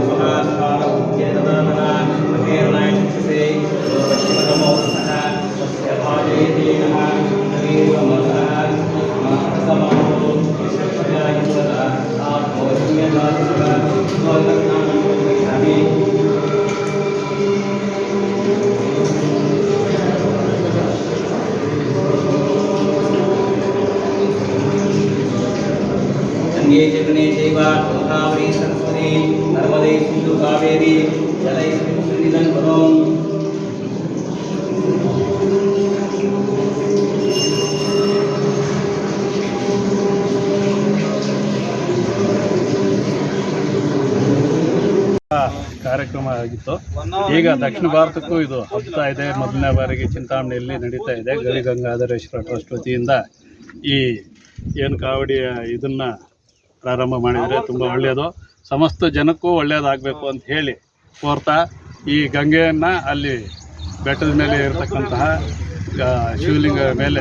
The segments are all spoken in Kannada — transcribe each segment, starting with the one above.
स्वाहा स्वाहा उच्चेतना मना महेर नायन से ಗಂಗೆ ಜೈವ ಗೋದಾವರಿ ಸರಸ್ವತಿ ನರ್ಮದೇ ಸಿಂಧು ಕಾವೇರಿ ಜಲೈ ಕಾರ್ಯಕ್ರಮ ಆಗಿತ್ತು. ಈಗ ದಕ್ಷಿಣ ಭಾರತಕ್ಕೂ ಇದು ಹಬ್ಬತಾ ಇದೆ. ಮೊದಲನೇ ಬಾರಿಗೆ ಚಿಂತಾಮಣಿಯಲ್ಲಿ ನಡೀತಾ ಇದೆ. ಗವಿ ಗಂಗಾಧರೇಶ್ವರ ಟ್ರಸ್ಟ್ ವತಿಯಿಂದ ಈ ಏನು ಕಾವಡಿಯ ಇದನ್ನು ಪ್ರಾರಂಭ ಮಾಡಿದರೆ ತುಂಬ ಒಳ್ಳೆಯದು. ಸಮಸ್ತ ಜನಕ್ಕೂ ಒಳ್ಳೆಯದಾಗಬೇಕು ಅಂತ ಹೇಳಿ ಕೋರ್ತಾ ಈ ಗಂಗೆಯನ್ನು ಅಲ್ಲಿ ಬೆಟ್ಟದ ಮೇಲೆ ಇರತಕ್ಕಂತಹ ಶಿವಲಿಂಗ ಮೇಲೆ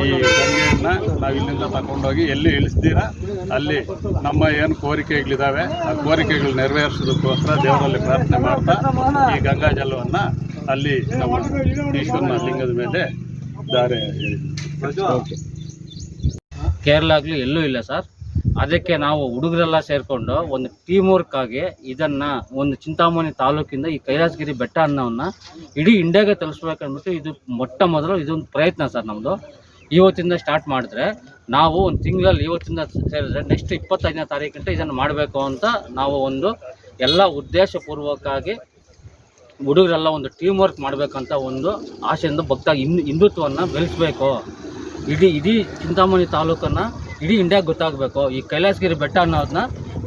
ಈ ಗಂಗೆಯನ್ನು ನಾವು ಇಲ್ಲಿಂದ ತಗೊಂಡೋಗಿ ಎಲ್ಲಿ ಇಳಿಸ್ತೀರ ಅಲ್ಲಿ ನಮ್ಮ ಏನು ಕೋರಿಕೆಗಳಿದ್ದಾವೆ ಆ ಕೋರಿಕೆಗಳು ನೆರವೇರಿಸೋದಕ್ಕೋಸ್ಕರ ದೇವರಲ್ಲಿ ಪ್ರಾರ್ಥನೆ ಮಾಡ್ತಾ ಈ ಗಂಗಾ ಜಲವನ್ನು ಅಲ್ಲಿ ನಮ್ಮ ಈಶ್ವರನ ಲಿಂಗದ ಮೇಲೆ ದಾರೆ ಕೇರಳ ಆಗಲಿ ಎಲ್ಲೂ ಇಲ್ಲ ಸರ್. ಅದಕ್ಕೆ ನಾವು ಹುಡುಗರೆಲ್ಲ ಸೇರಿಕೊಂಡು ಒಂದು ಟೀಮ್ ವರ್ಕ್ ಆಗಿ ಇದನ್ನು ಒಂದು ಚಿಂತಾಮಣಿ ತಾಲೂಕಿಂದ ಈ ಕೈಲಾಸಗಿರಿ ಬೆಟ್ಟ ಅನ್ನೋವನ್ನ ಇಡೀ ಇಂಡಿಯಾಗೆ ತಲುಪಿಸ್ಬೇಕಂದ್ಬಿಟ್ಟು ಇದು ಮೊಟ್ಟ ಮೊದಲು ಇದೊಂದು ಪ್ರಯತ್ನ ಸರ್ ನಮ್ಮದು ಇವತ್ತಿಂದ ಸ್ಟಾರ್ಟ್ ಮಾಡಿದ್ರೆ ನಾವು ಒಂದು ತಿಂಗಳಲ್ಲಿ ಇವತ್ತಿಂದ ಸೇರಿದ್ರೆ ನೆಕ್ಸ್ಟ್ ಇಪ್ಪತ್ತೈದನೇ ತಾರೀಕಂತ ಇದನ್ನು ಮಾಡಬೇಕು ಅಂತ ನಾವು ಒಂದು ಎಲ್ಲ ಉದ್ದೇಶಪೂರ್ವಕವಾಗಿ ಹುಡುಗರೆಲ್ಲ ಒಂದು ಟೀಮ್ ವರ್ಕ್ ಮಾಡಬೇಕಂತ ಒಂದು ಆಸೆಯಿಂದ ಭಕ್ತ ಹಿಂದ್ ಹಿಂದುತ್ವವನ್ನು ಬೆಳೆಸಬೇಕು. ಇಡೀ ಇಡೀ ಚಿಂತಾಮಣಿ ತಾಲೂಕನ್ನು ಇಡೀ ಇಂಡಿಯಾಗೆ ಗೊತ್ತಾಗಬೇಕು. ಈ ಕೈಲಾಸಗಿರಿ ಬೆಟ್ಟ ಅನ್ನೋದನ್ನ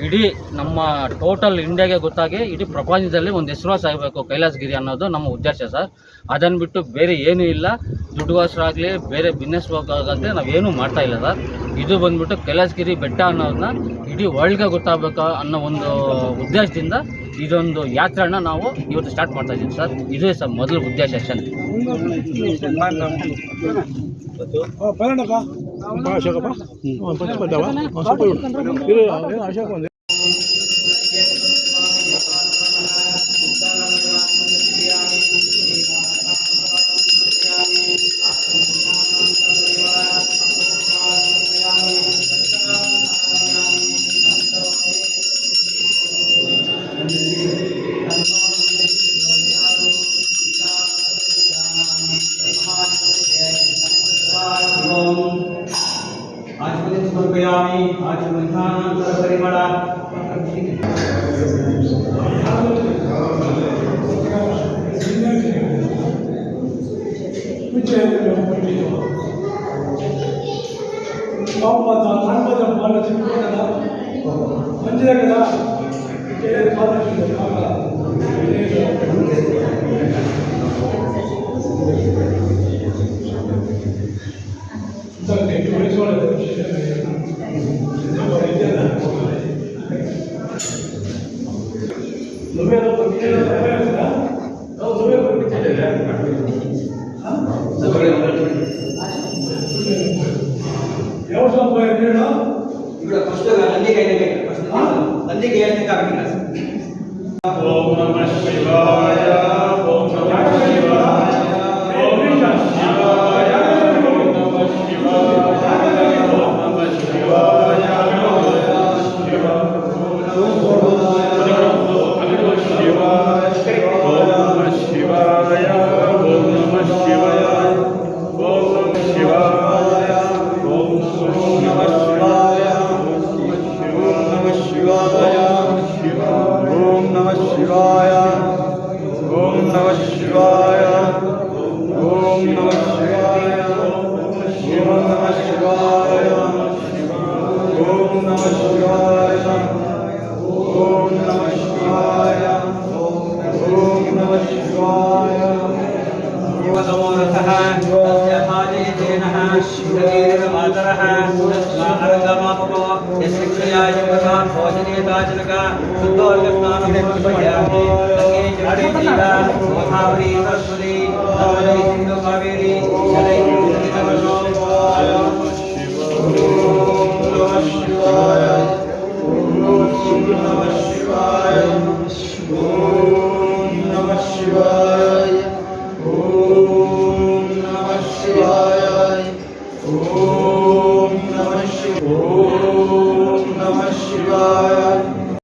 ಇಡೀ ನಮ್ಮ ಟೋಟಲ್ ಇಂಡಿಯಾಗೆ ಗೊತ್ತಾಗಿ ಇಡೀ ಪ್ರಪಂಚದಲ್ಲಿ ಒಂದು ಹೆಸರುವಾಸ ಆಗಬೇಕು ಕೈಲಾಸಗಿರಿ ಅನ್ನೋದು ನಮ್ಮ ಉದ್ದೇಶ ಸರ್. ಅದನ್ನು ಬಿಟ್ಟು ಬೇರೆ ಏನೂ ಇಲ್ಲ. ದುಡ್ಡು ದುಡ್ಡುಗೋಸ್ಕರಾಗಲಿ ಬೇರೆ ಬಿಸ್ನೆಸ್ ಹೋಗೋದಂತೆ ನಾವೇನೂ ಮಾಡ್ತಾ ಇಲ್ಲ ಸರ್. ಇದು ಬಂದ್ಬಿಟ್ಟು ಕೈಲಾಸಗಿರಿ ಬೆಟ್ಟ ಅನ್ನೋದನ್ನ ಇಡೀ ವರ್ಲ್ಡ್ಗೆ ಗೊತ್ತಾಗಬೇಕು ಅನ್ನೋ ಒಂದು ಉದ್ದೇಶದಿಂದ ಇದೊಂದು ಯಾತ್ರೆನ ನಾವು ಇವತ್ತು ಸ್ಟಾರ್ಟ್ ಮಾಡ್ತಾ ಇದ್ದೀವಿ ಸರ್. ಇದೇ ಸರ್ ಮೊದಲ ಉದ್ದೇಶ ಅಶೋಕಪ್ಪ ಒಂದು ಪಂಚ ಬಂದವ ಒಂದು ಸ್ವಲ್ಪ ಇರು ಅಶೋಕ ಒಂದು సమర్పయామి ఆది మధ్యాహ్నాంతర పరిమళ మంచిదే కదా పాలు ಯಾವ ಸಂಭವ ಹೇಳೋ ఇక్కడ ఫస్ట్ అన్ని గైడ్ ఫస్ట్ అన్ని గైడ్ కాకుండా ఓం నమః శివాయ Shiva.